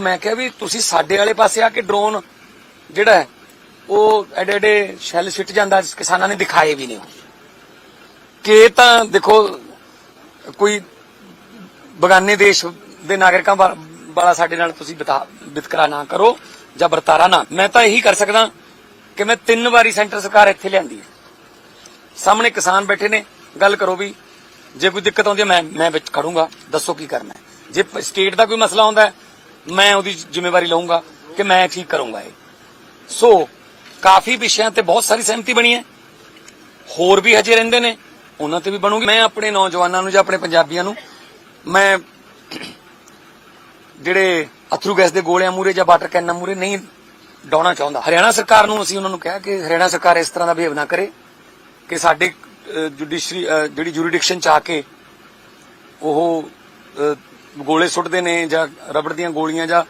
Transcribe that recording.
ਮੈਂ ਕਿਹਾ ਵੀ ਤੁਸੀਂ ਸਾਡੇ ਵਾਲੇ ਪਾਸੇ ਆ ਕੇ ਡਰੋਨ ਜਿਹੜਾ ਉਹ ਐਡੇ ਐਡੇ ਸ਼ੈਲ ਸਿੱਟ ਜਾਂਦਾ, ਕਿਸਾਨਾਂ ਨੇ ਦਿਖਾਏ ਵੀ ਨਹੀਂ। ਉਹ। ਕਿ ਤਾਂ ਦੇਖੋ, ਕੋਈ ਬਗਾਨੇ ਦੇਸ਼ ਦੇ ਨਾਗਰਿਕਾਂ ਵਾਲਾ ਸਾਡੇ ਨਾਲ ਤੁਸੀਂ ਬਿਤਾ- ਵਿਤਕਰਾ ਨਾ ਕਰੋ ਜਾਂ ਵਰਤਾਰਾ ਨਾ। ਮੈਂ ਤਾਂ ਇਹੀ ਕਰ ਸਕਦਾ ਕਿ ਮੈਂ ਤਿੰਨ ਵਾਰੀ ਸੈਂਟਰ ਸਰਕਾਰ ਇੱਥੇ ਲਿਆਂਦੀ ਹੈ। ਸਾਹਮਣੇ ਕਿਸਾਨ ਬੈਠੇ ਨੇ, ਗੱਲ ਕਰੋ ਵੀ, ਜੇ ਕੋਈ ਦਿੱਕਤ ਆਉਂਦੀ ਹੈ, ਮੈਂ ਮੈਂ ਵਿੱਚ ਖੜੂੰਗਾ। ਦੱਸੋ ਕੀ ਕਰਨਾ ਜੇ ਸਟੇਟ ਦਾ ਕੋਈ ਮਸਲਾ ਆਉਂਦਾ ਹੈ ਮੈਂ ਉਹਦੀ ਜ਼ਿੰਮੇਵਾਰੀ ਲਵਾਂਗਾ ਕਿ ਮੈਂ ਠੀਕ ਕਰੂੰਗਾ ਇਹ। ਸੋ ਕਾਫੀ ਵਿਸ਼ਿਆਂ ਤੇ ਬਹੁਤ ਸਾਰੀ ਸਹਿਮਤੀ ਬਣੀ ਹੈ। ਹੋਰ ਵੀ ਹਜੇ ਰਹਿੰਦੇ ਨੇ, ਉਹਨਾਂ ਤੇ ਵੀ ਬਣੂਗੀ। ਮੈਂ ਆਪਣੇ ਨੌਜਵਾਨਾਂ ਨੂੰ ਜਾਂ ਆਪਣੇ ਪੰਜਾਬੀਆਂ ਨੂੰ, ਮੈਂ ਜਿਹੜੇ ਅਥਰੂ ਗੈਸ ਦੇ ਗੋਲਿਆਂ ਮੂਰੇ ਜਾਂ ਵਾਟਰ ਕੈਨਾਂ ਮੂਰੇ ਨਹੀਂ ਡਾਉਣਾ ਚਾਹੁੰਦਾ। ਹਰਿਆਣਾ ਸਰਕਾਰ ਨੂੰ ਅਸੀਂ ਉਹਨਾਂ ਨੂੰ ਕਿਹਾ ਕਿ ਹਰਿਆਣਾ ਸਰਕਾਰ ਇਸ ਤਰ੍ਹਾਂ ਦਾ ਬਿਹੇਵ ਨਾ ਕਰੇ ਕਿ ਸਾਡੇ ਜੁਡੀਸ਼ਰੀ ਜਿਹੜੀ ਜੁਰੀਡਿਕਸ਼ਨ ਚ ਆ ਕੇ ਉਹ ਗੋਲੇ ਸੁੱਟਦੇ ਨੇ ਜਾਂ ਰਬੜ ਦੀਆਂ ਗੋਲੀਆਂ ਜਾਂ